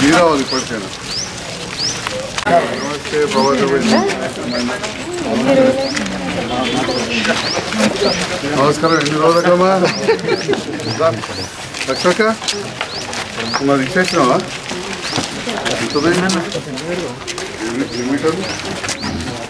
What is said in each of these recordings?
జీరావాలి ఇప్పటికైనా నమస్తే ప్రభాకర్ నమస్కారం ఎన్ని రోజులకమ్మా? లక్షక మరి ఇచ్చేసినావా ఎంత ఎన్ని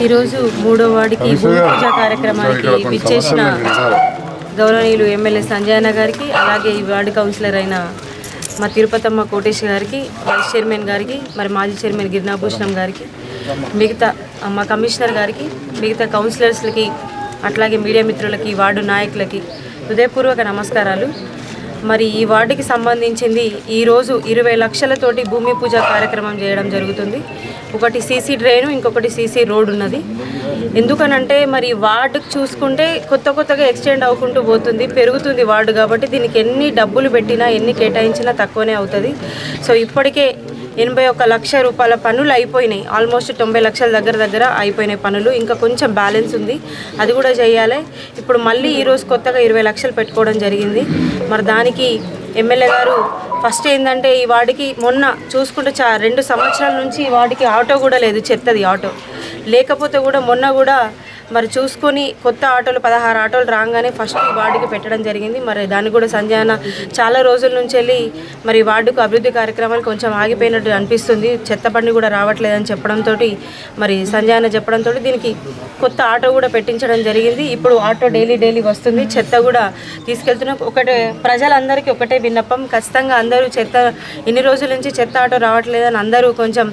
ఈరోజు మూడో వార్డుకి పూజ కార్యక్రమానికి విచ్చేసిన గౌరవనీయులు ఎమ్మెల్యే సంజయన గారికి అలాగే ఈ వార్డు కౌన్సిలర్ అయిన మా తిరుపతమ్మ కోటేష్ గారికి వైస్ చైర్మన్ గారికి మరి మాజీ చైర్మన్ గిరినాభూషణం గారికి మిగతా మా కమిషనర్ గారికి మిగతా కౌన్సిలర్స్లకి అట్లాగే మీడియా మిత్రులకి వార్డు నాయకులకి హృదయపూర్వక నమస్కారాలు. మరి ఈ వార్డుకి సంబంధించింది ఈరోజు ఇరవై లక్షలతోటి భూమి పూజ కార్యక్రమం చేయడం జరుగుతుంది. ఒకటి సీసీ డ్రైను ఇంకొకటి సీసీ రోడ్ ఉన్నది. ఎందుకనంటే మరి వార్డుకు చూసుకుంటే కొత్త కొత్తగా ఎక్స్టెండ్ అవ్వకుంటూ పోతుంది పెరుగుతుంది వార్డు కాబట్టి దీనికి ఎన్ని డబ్బులు పెట్టినా ఎన్ని కేటాయించినా తక్కువనే అవుతుంది. సో ఇప్పటికే ఎనభై ఒక్క లక్ష రూపాయల పనులు అయిపోయినాయి. ఆల్మోస్ట్ తొంభై లక్షల దగ్గర దగ్గర అయిపోయినాయి పనులు. ఇంకా కొంచెం బ్యాలెన్స్ ఉంది. అది కూడా చేయాలి. ఇప్పుడు మళ్ళీ ఈరోజు కొత్తగా ఇరవై లక్షలు పెట్టుకోవడం జరిగింది. మరి దానికి ఎమ్మెల్యే గారు ఫస్ట్ ఏంటంటే ఈ వాడికి మొన్న చూసుకుంటే చా రెండు సంవత్సరాల నుంచి ఈ వాడికి ఆటో కూడా లేదు చెత్తది ఆటో. లేకపోతే కూడా మొన్న కూడా మరి చూసుకొని కొత్త ఆటోలు పదహారు ఆటోలు రాగానే ఫస్ట్ వార్డుకి పెట్టడం జరిగింది. మరి దాన్ని కూడా సంధ్యాన చాలా రోజుల నుంచి వెళ్ళి మరి వార్డుకు అభివృద్ధి కార్యక్రమాలు కొంచెం ఆగిపోయినట్టు అనిపిస్తుంది. చెత్త బండి కూడా రావట్లేదని చెప్పడంతో మరి సంధ్యాన చెప్పడంతో దీనికి కొత్త ఆటో కూడా పెట్టించడం జరిగింది. ఇప్పుడు ఆటో డైలీ డైలీ వస్తుంది. చెత్త కూడా తీసుకెళ్తున్నాం. ఒకటే ప్రజలందరికీ ఒకటే విన్నపం. ఖచ్చితంగా అందరూ చెత్త ఇన్ని రోజుల నుంచి చెత్త ఆటో రావట్లేదని అందరూ కొంచెం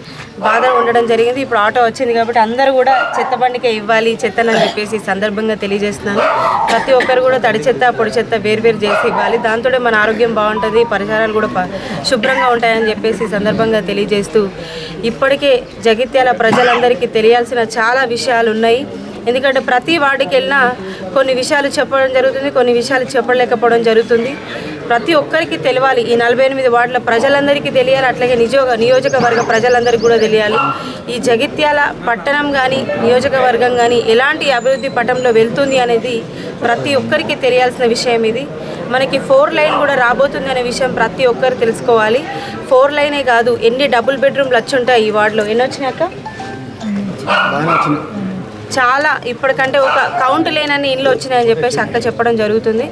బాధ ఉండడం జరిగింది. ఇప్పుడు ఆటో వచ్చింది కాబట్టి అందరూ కూడా చెత్త బండికే ఇవ్వాలి చెత్త చెత్తనని చెప్పేసి ఈ సందర్భంగా తెలియజేస్తున్నాను. ప్రతి ఒక్కరు కూడా తడి చెత్త పొడి చెత్త వేరువేరు చేసి ఇవ్వాలి. దాంతో మన ఆరోగ్యం బాగుంటుంది పరిసరాలు కూడా శుభ్రంగా ఉంటాయని చెప్పేసి సందర్భంగా తెలియజేస్తూ ఇప్పటికే జగిత్యాల ప్రజలందరికీ తెలియాల్సిన చాలా విషయాలు ఉన్నాయి ఎందుకంటే ప్రతి వార్డుకి వెళ్ళినా కొన్ని విషయాలు చెప్పడం జరుగుతుంది కొన్ని విషయాలు చెప్పలేకపోవడం జరుగుతుంది. ప్రతి ఒక్కరికి తెలియాలి. ఈ నలభై ఎనిమిది వార్డుల ప్రజలందరికీ తెలియాలి. అట్లాగే నిజోగ నియోజకవర్గ ప్రజలందరికీ కూడా తెలియాలి. ఈ జగిత్యాల పట్టణం కానీ నియోజకవర్గం కానీ ఎలాంటి అభివృద్ధి పటంలో వెళ్తుంది అనేది ప్రతి ఒక్కరికి తెలియాల్సిన విషయం ఇది. మనకి ఫోర్ లైన్ కూడా రాబోతుంది అనే విషయం ప్రతి ఒక్కరు తెలుసుకోవాలి. ఫోర్ లైనే కాదు ఎన్ని డబుల్ బెడ్రూమ్లు వచ్చి ఉంటాయి ఈ వార్డులో? ఎన్ని వచ్చినాక చాలా ఇప్పటికంటే ఒక కౌంట్ లేనన్ని ఇండ్లు వచ్చినాయని చెప్పేసి అక్క చెప్పడం జరుగుతుంది.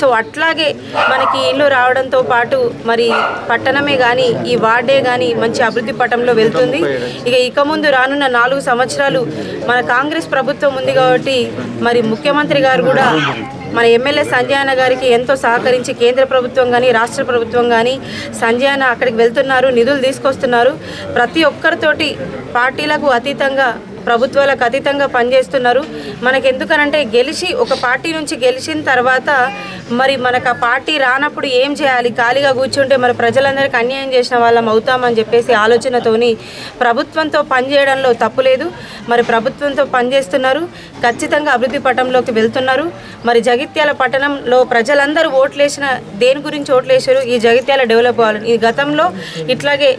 సో అట్లాగే మనకి ఇల్లు రావడంతో పాటు మరి పట్టణమే కానీ ఈ వార్డే కానీ మంచి అభివృద్ధి పటంలో వెళ్తుంది. ఇక ఇక ముందు రానున్న నాలుగు సంవత్సరాలు మన కాంగ్రెస్ ప్రభుత్వం ఉంది కాబట్టి మరి ముఖ్యమంత్రి గారు కూడా మన ఎమ్మెల్యే సంజయ్ గారికి ఎంతో సహకరించి కేంద్ర ప్రభుత్వం కానీ రాష్ట్ర ప్రభుత్వం కానీ సంజయ్ అక్కడికి వెళ్తున్నారు నిధులు తీసుకొస్తున్నారు. ప్రతి ఒక్కరితోటి పార్టీలకు అతీతంగా ప్రభుత్వాలకు అతీతంగా పనిచేస్తున్నారు. మనకు ఎందుకనంటే గెలిచి ఒక పార్టీ నుంచి గెలిచిన తర్వాత మరి మనకు ఆ పార్టీ రానప్పుడు ఏం చేయాలి? ఖాళీగా కూర్చుంటే మరి ప్రజలందరికీ అన్యాయం చేసిన వాళ్ళం అవుతామని చెప్పేసి ఆలోచనతోని ప్రభుత్వంతో పనిచేయడంలో తప్పులేదు మరి ప్రభుత్వంతో పనిచేస్తున్నారు. ఖచ్చితంగా అభివృద్ధి పటంలోకి వెళ్తున్నారు. మరి జగిత్యాల పట్టణంలో ప్రజలందరూ ఓట్లేసిన దేని గురించి ఓట్లేశారు? ఈ జగిత్యాల డెవలప్ అవ్వాలని ఈ గతంలో ఇట్లాగే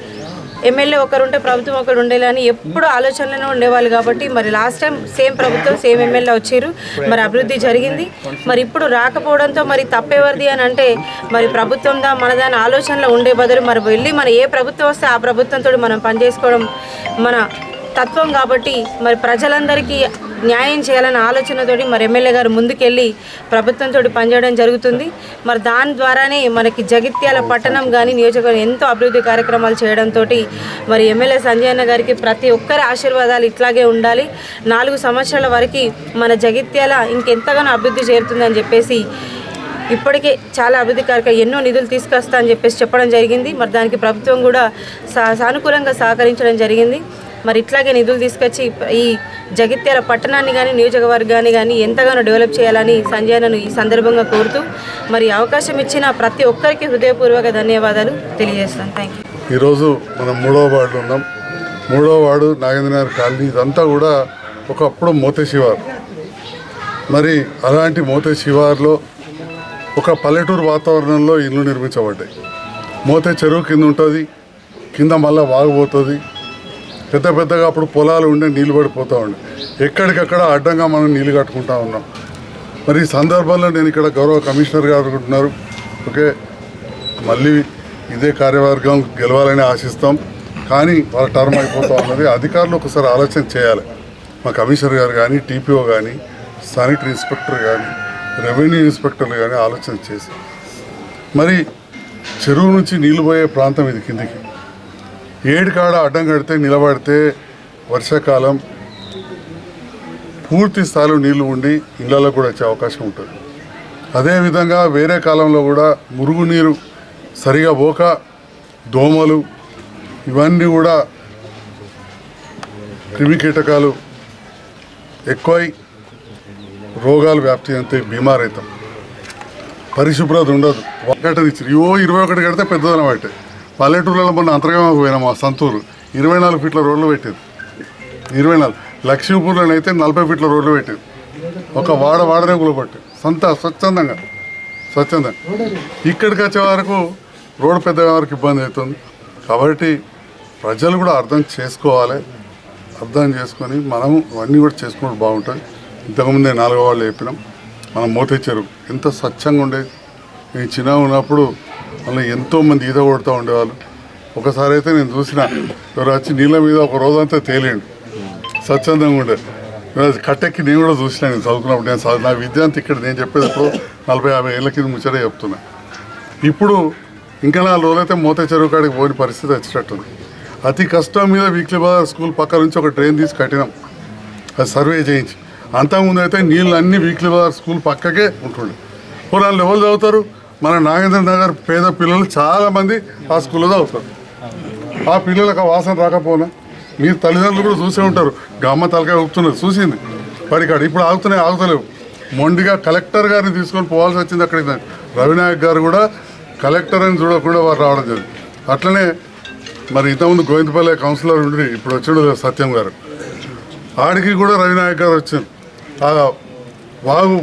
ఎమ్మెల్యే ఒకరు ఉంటే ప్రభుత్వం ఒకరు ఉండేలా అని ఎప్పుడు ఆలోచనలోనే ఉండేవాళ్ళు కాబట్టి మరి లాస్ట్ టైం సేమ్ ప్రభుత్వం సేమ్ ఎమ్మెల్యే వచ్చారు. మరి అభివృద్ధి జరిగింది. మరి ఇప్పుడు రాకపోవడంతో మరి తప్పెవరిది అని అంటే మరి ప్రభుత్వందా మనదా అని ఆలోచనలో ఉండే బదులు మరి వెళ్ళి మన ఏ ప్రభుత్వం వస్తే ఆ ప్రభుత్వంతో మనం పనిచేసుకోవడం మన తత్వం కాబట్టి మరి ప్రజలందరికీ న్యాయం చేయాలన్న ఆలోచనతోటి మరి ఎమ్మెల్యే గారు ముందుకెళ్ళి ప్రభుత్వంతో పనిచేయడం జరుగుతుంది. మరి దాని ద్వారానే మనకి జగిత్యాల పట్టణం కానీ నియోజకవర్గం ఎంతో అభివృద్ధి కార్యక్రమాలు చేయడంతో మరి ఎమ్మెల్యే సంజయ్ అన్న గారికి ప్రతి ఒక్కరి ఆశీర్వాదాలు ఇట్లాగే ఉండాలి. నాలుగు సంవత్సరాల వరకు మన జగిత్యాల ఇంకెంతగానో అభివృద్ధి చేరుతుందని చెప్పేసి ఇప్పటికే చాలా అభివృద్ధి కార్యక్రమం ఎన్నో నిధులు తీసుకొస్తా అని చెప్పేసి చెప్పడం జరిగింది. మరి దానికి ప్రభుత్వం కూడా సా సానుకూలంగా సహకరించడం జరిగింది. మరి ఇట్లాగే నిధులు తీసుకొచ్చి ఈ జగిత్యాల పట్టణాన్ని కానీ నియోజకవర్గాన్ని కానీ ఎంతగానో డెవలప్ చేయాలని సంజయ్ ఈ సందర్భంగా కోరుతూ మరి అవకాశం ఇచ్చిన ప్రతి ఒక్కరికి హృదయపూర్వక ధన్యవాదాలు తెలియజేస్తాను. థ్యాంక్ యూ ఈరోజు మనం మూడవ వార్డు ఉన్నాం. మూడవ వార్డు నాగేంద్రనగర్ కాలనీ ఇదంతా కూడా ఒకప్పుడు మోతే శివారు మరి అలాంటి మోతే శివార్లో ఒక పల్లెటూరు వాతావరణంలో ఇల్లు నిర్మించబడ్డాయి. మోతే చెరువు కింద ఉంటుంది కింద మళ్ళీ వాగిపోతుంది పెద్ద పెద్దగా అప్పుడు పొలాలు ఉండే నీళ్ళు పడిపోతూ ఉండే. ఎక్కడికక్కడ అడ్డంగా మనం నీళ్ళు కట్టుకుంటా ఉన్నాం. మరి ఈ సందర్భంలో నేను ఇక్కడ గౌరవ కమిషనర్ గారు ఉంటున్నారు ఓకే? మళ్ళీ ఇదే కార్యవర్గం గెలవాలని ఆశిస్తాం. కానీ వాళ్ళ టర్మ్ అయిపోతూ ఉన్నది. అధికారులు ఒకసారి ఆలోచన చేయాలి. మా కమిషనర్ గారు కానీ టీపీఓ కానీ శానిటరీ ఇన్స్పెక్టర్ కానీ రెవెన్యూ ఇన్స్పెక్టర్లు కానీ ఆలోచన చేసి. మరి చెరువు నుంచి నీళ్ళు పోయే ప్రాంతం ఇది కిందికి. ఏడు కాడ అడ్డం కడితే నిలబడితే వర్షాకాలం పూర్తి స్థాయిలో నీళ్ళు ఉండి ఇళ్ళలో కూడా వచ్చే అవకాశం ఉంటుంది. అదేవిధంగా వేరే కాలంలో కూడా మురుగునీరు సరిగా పోక దోమలు ఇవన్నీ కూడా క్రిమి కీటకాలు ఎక్కువై రోగాలు వ్యాప్తి అంతే బీమార్ పరిశుభ్రత ఉండదు. ఒకటి ఇచ్చి ఇరవై ఒకటి కడితే పెద్దదనం పల్లెటూరులో మొన్న అంతర్గమకు పోయినాం మా సంతూరు. ఇరవై నాలుగు ఫీట్ల రోడ్లు పెట్టేది ఇరవై నాలుగు. లక్ష్మీపూర్లో అయితే నలభై ఫీట్ల రోడ్లు పెట్టేది ఒక వాడ వాడనే కూలబట్టి సొంత స్వచ్ఛందంగా. స్వచ్ఛందంగా. ఇక్కడికి వచ్చే వరకు రోడ్డు పెద్ద వరకు ఇబ్బంది అవుతుంది. కాబట్టి ప్రజలు కూడా అర్థం చేసుకోవాలి. అర్థం చేసుకొని మనము అవన్నీ కూడా చేసుకుంటే బాగుంటుంది. ఇంతకుముందే నాలుగో వాళ్ళు చెప్పినాం. మనం మోతే చెరువు ఎంత స్వచ్ఛంగా ఉండేది. నేను చిన్నగా ఉన్నప్పుడు అలా ఎంతోమంది ఈత కొడుతూ ఉండేవాళ్ళు. ఒకసారి అయితే నేను చూసిన ఎవరు వచ్చి నీళ్ళ మీద ఒక రోజంతా తేలిండు. స్వచ్ఛందంగా ఉండేది కట్టెక్కి నేను కూడా చూసిన నేను చదువుకున్నప్పుడు నేను చదువు- నా విద్యాంతి ఇక్కడ నేను చెప్పేది ఇప్పుడు నలభై యాభై ఏళ్ళ కింద ముచ్చటే చెప్తున్నా. ఇప్పుడు ఇంకా నా రోజులైతే మూత చెరువు కాడికి పోని పరిస్థితి వచ్చేటట్టుంది. అతి కష్టం మీద వీక్లీ బజార్ స్కూల్ పక్క నుంచి ఒక ట్రైన్ తీసి కట్టినాం. అది సర్వే చేయించి. అంతకుముందు అయితే నీళ్ళు అన్ని వీక్లీ బజార్ స్కూల్ పక్కకే ఉంటుండే. పోరాళ్ళు ఎవరు చదువుతారు? మన నాగేంద్ర నగర్ పేద పిల్లలు చాలామంది ఆ స్కూల్లో చదువుతారు. ఆ పిల్లలకు ఆ వాసన రాకపోనా? మీరు తల్లిదండ్రులు కూడా చూసే ఉంటారు. గమ్మ తలకాయ ఊపుతున్నారు చూసింది. పడికాడు ఇప్పుడు ఆగుతున్నాయి ఆగుతలేవు. మొండిగా కలెక్టర్ గారిని తీసుకొని పోవాల్సి వచ్చింది అక్కడికి రవినాయక్ గారు కూడా కలెక్టర్ అని చూడకుండా వారు రావడం జరిగింది. అట్లనే మరి ఇంతకుముందు గోవిందపల్లె కౌన్సిలర్ ఉండి ఇప్పుడు వచ్చాడు సత్యం గారు. ఆడికి కూడా రవినాయక్ గారు వచ్చింది ఆ వాగు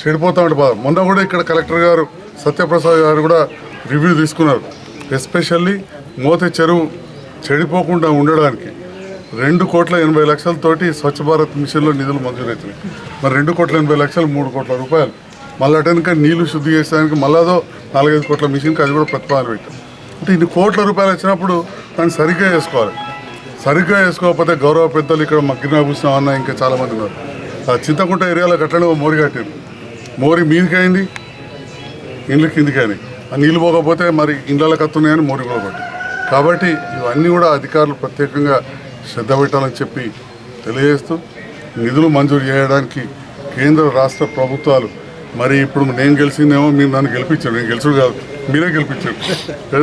చెడిపోతా ఉంటే బాధ. మొన్న కూడా ఇక్కడ కలెక్టర్ గారు సత్యప్రసాద్ గారు కూడా రివ్యూ తీసుకున్నారు. ఎస్పెషల్లీ మోతే చెరువు చెడిపోకుండా ఉండడానికి రెండు కోట్ల ఎనభై లక్షలతోటి స్వచ్ఛ భారత్ మిషన్లో నిధులు మంజూరవుతున్నాయి మరి రెండు కోట్ల ఎనభై లక్షలు మూడు కోట్ల రూపాయలు. మళ్ళీ అటెనక నీళ్ళు శుద్ధి చేసేదానికి మళ్ళాదో నాలుగైదు కోట్ల మిషన్కి అది కూడా ప్రతిపాదన పెట్టాం అంటే ఇన్ని కోట్ల రూపాయలు వచ్చినప్పుడు దాన్ని సరిగ్గా చేసుకోవాలి. సరిగ్గా వేసుకోకపోతే గౌరవ పెద్దలు ఇక్కడ మగ్గిన అన్న ఇంకా చాలామంది ఉన్నారు. చింతకుంట ఏరియాలో కట్టడం మోరి కట్టారు. మోరి మీదికి అయింది. ఇండ్ల కిందికి కానీ ఆ నీళ్ళు పోకపోతే మరి ఇండ్ల కత్తున్నాయని మోడీ కూడా పట్టి కాబట్టి ఇవన్నీ కూడా అధికారులు ప్రత్యేకంగా శ్రద్ధ పెట్టాలని చెప్పి తెలియజేస్తూ నిధులు మంజూరు చేయడానికి కేంద్ర రాష్ట్ర ప్రభుత్వాలు మరి ఇప్పుడు నేను గెలిచిందేమో మీరు నన్ను గెలిపించారు. నేను గెలిచారు కాదు మీరే గెలిపించారు.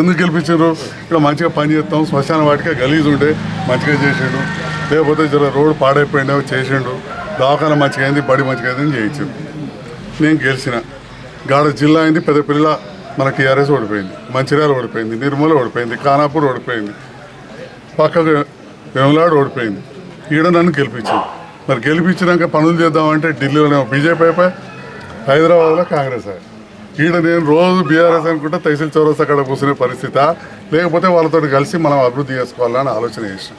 ఎందుకు గెలిపించారు? ఇక్కడ మంచిగా పని చేస్తాం శ్మశాన వాటిగా గలీజ్ ఉండే మంచిగా చేసిండు. లేకపోతే జర రోడ్డు పాడైపోయిండేమో చేసిండు. దవాఖాన మంచిగా అయింది బడి మంచిగా అయింది అని చేయించారు. నేను గెలిచిన గాడ జిల్లా అయింది పెద్దపిల్ల మన టీఆర్ఎస్ ఓడిపోయింది మంచిర్యాల ఓడిపోయింది నిర్మల ఓడిపోయింది ఖానాపూర్ ఓడిపోయింది పక్కకు వేములాడు ఓడిపోయింది. ఈడ నన్ను గెలిపించింది. మరి గెలిపించినాక పనులు చేద్దామంటే ఢిల్లీలో బీజేపీ అయిపోయి? హైదరాబాద్లో కాంగ్రెస్ అయ్యి ఈడ నేను రోజు బీఆర్ఎస్ అనుకుంటే తహసీల్ చౌరస్ అక్కడ కూర్చునే పరిస్థితి. లేకపోతే వాళ్ళతో కలిసి మనం అభివృద్ధి చేసుకోవాలని ఆలోచన చేసి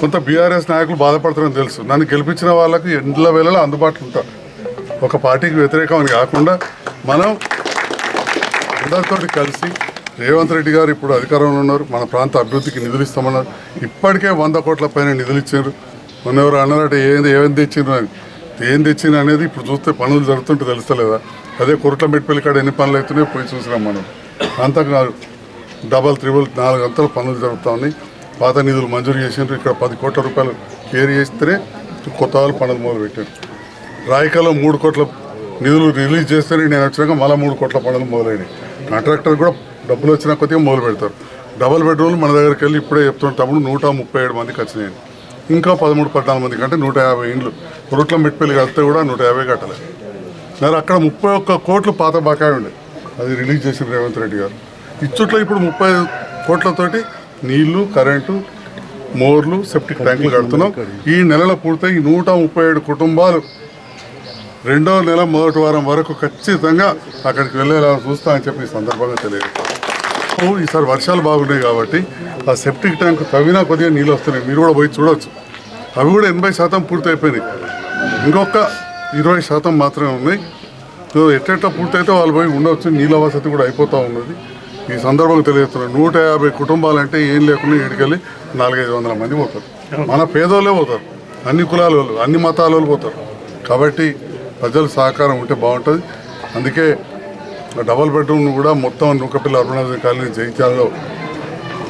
కొంత బీఆర్ఎస్ నాయకులు బాధపడుతున్నారని తెలుసు. నన్ను గెలిపించిన వాళ్ళకి ఎండ్ల వేళలో అందుబాటులో ఉంటారు. ఒక పార్టీకి వ్యతిరేకం అని కాకుండా మనం అందరితో కలిసి రేవంత్ రెడ్డి గారు ఇప్పుడు అధికారంలో ఉన్నారు. మన ప్రాంత అభివృద్ధికి నిధులు ఇస్తామన్నారు. ఇప్పటికే వంద కోట్ల పైన నిధులు ఇచ్చారు. మొన్న ఎవరు అన్నారంటే ఏంది ఏం తెచ్చిండ్రు అని. ఏం తెచ్చింది అనేది ఇప్పుడు చూస్తే పనులు జరుగుతుంటే తెలుస్తలేదా? అదే కొరట్ల మెట్పల్లి కాడ ఎన్ని పనులు అవుతున్నాయో పోయి చూసినాం మనం. అంతకు డబల్ త్రిబుల్ నాలుగు అంతలు పనులు జరుగుతూ ఉన్నాయి. పాత నిధులు మంజూరు చేసిండ్రు. ఇక్కడ పది కోట్ల రూపాయలు క్లియర్ చేస్తేనే కొత్త వాళ్ళు పనులు మొదలు పెట్టారు రాయకలో మూడు కోట్ల నిధులు రిలీజ్ చేస్తేనే నేను వచ్చినాక మళ్ళీ మూడు కోట్ల పనులు మొదలైనవి కాంట్రాక్టర్ కూడా డబ్బులు వచ్చిన కొద్దిగా మొదలు పెడతారు. డబుల్ బెడ్రూమ్లు మన దగ్గరికి వెళ్ళి ఇప్పుడే చెప్తుంటాము నూట ముప్పై ఏడు మందికి వచ్చినాయి ఇంకా పదమూడు పద్నాలుగు మందికి అంటే నూట యాభై ఇండ్లు. కొరట్ల మెట్పల్లి కడితే కూడా నూట యాభై కట్టలేదు మరి అక్కడ ముప్పై ఒక్క కోట్లు పాత బకాయి ఉండే. అది రిలీజ్ చేసిన రేవంత్ రెడ్డి గారు. ఇచ్చుట్లో ఇప్పుడు ముప్పై కోట్లతోటి నీళ్ళు కరెంటు మోర్లు సెప్టిక్ ట్యాంకులు కడుతున్నాం. ఈ నెలలో పూర్తయి నూట ముప్పై ఏడు కుటుంబాలు రెండో నెల మొదటి వారం వరకు ఖచ్చితంగా అక్కడికి వెళ్ళేలా చూస్తా అని చెప్పి ఈ సందర్భంగా తెలియదు ఈసారి వర్షాలు బాగున్నాయి కాబట్టి ఆ సెప్టిక్ ట్యాంక్ తవ్వినా కొద్దిగా నీళ్ళు వస్తున్నాయి. మీరు కూడా పోయి చూడవచ్చు అవి కూడా ఎనభై శాతం పూర్తయిపోయినాయి. ఇంకొక ఇరవై శాతం మాత్రమే ఉన్నాయి. సో పూర్తయితే వాళ్ళు పోయి ఉండవచ్చు నీళ్ళ వసతి కూడా అయిపోతూ ఉన్నది. ఈ సందర్భంగా తెలియజేస్తున్నాను. నూట యాభై కుటుంబాలంటే ఏం లేకుండా ఇడికెళ్ళి నాలుగైదు వందల మంది పోతారు. మన పేదోళ్ళే పోతారు. అన్ని కులాల వాళ్ళు అన్ని మతాల వాళ్ళు పోతారు. కాబట్టి ప్రజల సహకారం ఉంటే బాగుంటుంది. అందుకే డబల్ బెడ్రూమ్ కూడా మొత్తం నూకపిల్ల అరుణాచల్ కాలనీ జైత్యాలలో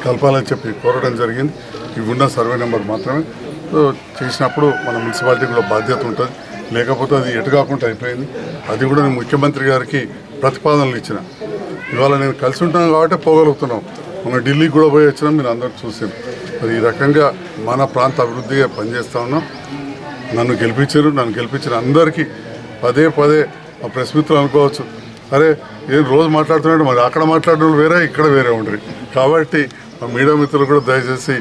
కలపాలని చెప్పి కోరడం జరిగింది. ఇవి ఉన్న సర్వే నెంబర్ మాత్రమే. సో చేసినప్పుడు మన మున్సిపాలిటీ కూడా బాధ్యత ఉంటుంది. లేకపోతే అది ఎటు కాకుండా అయిపోయింది. అది కూడా నేను ముఖ్యమంత్రి గారికి ప్రతిపాదనలు ఇచ్చిన. ఇవాళ నేను కలిసి ఉంటాను కాబట్టి పోగలుగుతున్నాం. మన ఢిల్లీకి కూడా పోయి వచ్చినాం. మీరు అందరూ చూసారు మరి ఈ రకంగా మన ప్రాంత అభివృద్ధిగా పనిచేస్తూ ఉన్నాం. నన్ను గెలిపించారు. నన్ను గెలిపించిన అందరికీ పదే పదే ఆ ప్రెస్ మిత్రులు అనుకోవచ్చు. అరే ఏం రోజు మాట్లాడుతున్నాడు మరి? అక్కడ మాట్లాడిన వాళ్ళు వేరే ఇక్కడ వేరే ఉండరు. కాబట్టి మీడియా మిత్రులు కూడా దయచేసి